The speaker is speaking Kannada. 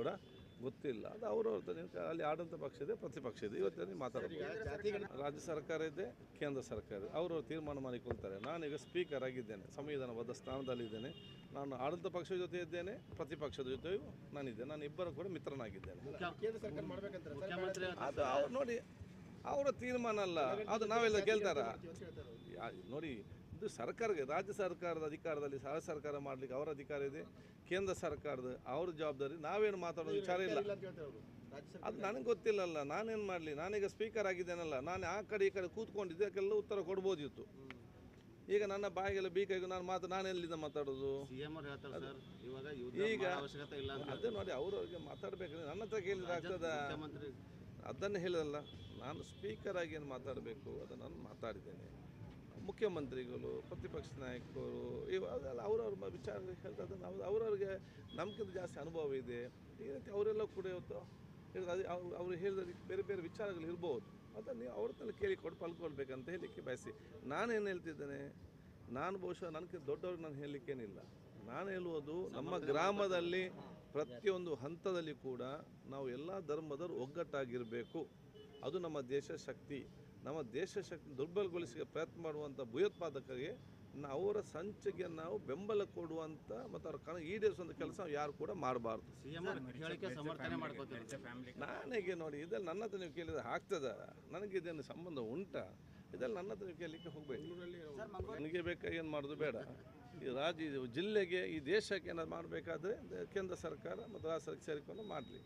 ಕೂಡ ಗೊತ್ತಿಲ್ಲ. ಅದು ಅವ್ರವ್ರ ನೀವು ಅಲ್ಲಿ ಆಡಳಿತ ಪಕ್ಷ ಇದೆ ಪ್ರತಿಪಕ್ಷ ಇದೆ. ಇವತ್ತು ನೀವು ಮಾತಾಡಬಹುದು ರಾಜ್ಯ ಸರ್ಕಾರ ಇದೆ ಕೇಂದ್ರ ಸರ್ಕಾರ ಇದೆ. ಅವರು ತೀರ್ಮಾನ ಮಾಡಿಕೊಳ್ತಾರೆ. ನಾನೀಗ ಸ್ಪೀಕರ್ ಆಗಿದ್ದೇನೆ. ಸಂವಿಧಾನಬದ್ಧ ಸ್ಥಾನದಲ್ಲಿದ್ದೇನೆ. ನಾನು ಆಡಳಿತ ಪಕ್ಷದ ಜೊತೆ ಇದ್ದೇನೆ ಪ್ರತಿಪಕ್ಷದ ಜೊತೆಯೂ ನಾನಿದ್ದೇನೆ. ನಾನು ಇಬ್ಬರು ಕೂಡ ಮಿತ್ರನಾಗಿದ್ದೇನೆ. ಅದು ಅವ್ರು ನೋಡಿ ಅವರ ತೀರ್ಮಾನ ಅಲ್ಲ. ಅದು ನಾವೆಲ್ಲ ಗೆಲ್ತಾರ? ನೋಡಿ ಇದು ಸರ್ಕಾರಕ್ಕೆ ರಾಜ್ಯ ಸರ್ಕಾರದ ಅಧಿಕಾರದಲ್ಲಿ ಸಹ ಸರ್ಕಾರ ಮಾಡಲಿಕ್ಕೆ ಅವರ ಅಧಿಕಾರ ಇದೆ ಕೇಂದ್ರ ಸರ್ಕಾರದ ಅವ್ರ ಜವಾಬ್ದಾರಿ. ನಾವೇನು ಮಾತಾಡೋ ವಿಚಾರ ಇಲ್ಲ. ಅದು ನನಗೆ ಗೊತ್ತಿಲ್ಲಲ್ಲ ನಾನೇನು ಮಾಡಲಿ? ನಾನೀಗ ಸ್ಪೀಕರ್ ಆಗಿದ್ದೇನಲ್ಲ ನಾನು ಆ ಕಡೆ ಈ ಕಡೆ ಕೂತ್ಕೊಂಡಿದ್ದೆ ಅದಕ್ಕೆಲ್ಲ ಉತ್ತರ ಕೊಡ್ಬೋದಿತ್ತು ಈಗ ನನ್ನ ಬಾಯಿಗೆಲ್ಲ ಬೀಕಾಗಿ ನಾನು ಮಾತು ನಾನೆಲ್ಲಿಂದ ಮಾತಾಡೋದು? ಈಗ ಅದೇ ನೋಡಿ ಅವ್ರವ್ರಿಗೆ ಮಾತಾಡಬೇಕಂದ್ರೆ ನನ್ನ ಹತ್ರ ಕೇಳಿದ್ರೆ ಆಗ್ತದ? ಅದನ್ನು ಹೇಳಿದಲ್ಲ ನಾನು ಸ್ಪೀಕರ್ ಆಗಿ ಏನು ಮಾತಾಡಬೇಕು ಅದನ್ನು ನಾನು ಮಾತಾಡಿದ್ದೇನೆ. ಮುಖ್ಯಮಂತ್ರಿಗಳು ಪ್ರತಿಪಕ್ಷ ನಾಯಕರು ಇವಾಗೆಲ್ಲ ಅವ್ರವ್ರ ವಿಚಾರ ಹೇಳ್ತಾ ನಾವು ಅವ್ರು ಅವ್ರವ್ರಿಗೆ ನಮ್ಗಿಂತ ಜಾಸ್ತಿ ಅನುಭವ ಇದೆ. ಈ ರೀತಿ ಅವರೆಲ್ಲ ಕೂಡ ಇವತ್ತು ಹೇಳಿದ ಅದೇ ಅವ್ರು ಅವ್ರು ಹೇಳಿದ ಬೇರೆ ಬೇರೆ ವಿಚಾರಗಳು ಇರ್ಬೋದು. ಅದನ್ನು ನೀವು ಅವ್ರ ತಲೆ ಕೇಳಿಕೊಟ್ಟು ಪಲ್ಕೊಳ್ಬೇಕಂತ ಹೇಳಲಿಕ್ಕೆ ಬಯಸಿ. ನಾನೇನು ಹೇಳ್ತಿದ್ದೇನೆ ನಾನು ಬಹುಶಃ ನನಗೆ ದೊಡ್ಡವ್ರಿಗೆ ನಾನು ಹೇಳಲಿಕ್ಕೇನಿಲ್ಲ. ನಾನು ಹೇಳುವುದು ನಮ್ಮ ಗ್ರಾಮದಲ್ಲಿ ಪ್ರತಿಯೊಂದು ಹಂತದಲ್ಲಿ ಕೂಡ ನಾವು ಎಲ್ಲ ಧರ್ಮದವರು ಒಗ್ಗಟ್ಟಾಗಿರಬೇಕು. ಅದು ನಮ್ಮ ದೇಶ ಶಕ್ತಿ. ನಮ್ಮ ದೇಶ ಶಕ್ತಿ ದುರ್ಬಲಗೊಳಿಸಿಗೆ ಪ್ರಯತ್ನ ಮಾಡುವಂಥ ಭಯೋತ್ಪಾದಕರಿಗೆ ಅವರ ಸಂಚಿಗೆ ನಾವು ಬೆಂಬಲ ಕೊಡುವಂಥ ಮತ್ತು ಅವ್ರ ಕಣ ಈಡೇರಿಸುವಂಥ ಕೆಲಸ ಯಾರು ಕೂಡ ಮಾಡಬಾರ್ದು. ಸಿಎಂ ಅವ್ರ ಹೇಳಿಕೆ ಸಮರ್ಥನೆ ಮಾಡ್ಕೋತೀವಿ. ನಾನೇಗೆ ನೋಡಿ ಇದೆಲ್ಲ ನನ್ನ ಹತ್ರ ನೀವು ಕೇಳಿದ್ರೆ ಆಗ್ತದ? ನನಗೆ ಇದೇನು ಸಂಬಂಧ ಉಂಟಾ? ಇದೆಲ್ಲ ನನ್ನ ಹತ್ರ ನೀವು ಕೇಳಲಿಕ್ಕೆ ಹೋಗಬೇಕು ನನಗೆ ಬೇಕಾಗಿ ಏನು ಮಾಡೋದು ಬೇಡ. ಈ ರಾಜ್ಯ ಜಿಲ್ಲೆಗೆ ಈ ದೇಶಕ್ಕೆ ಏನಾದ್ರು ಮಾಡಬೇಕಾದ್ರೆ ಕೇಂದ್ರ ಸರ್ಕಾರ ಮತ್ತು ರಾಜ್ಯ ಸರ್ಕಾರ ಸೇರಿಕೊಂಡು ಮಾಡಲಿ.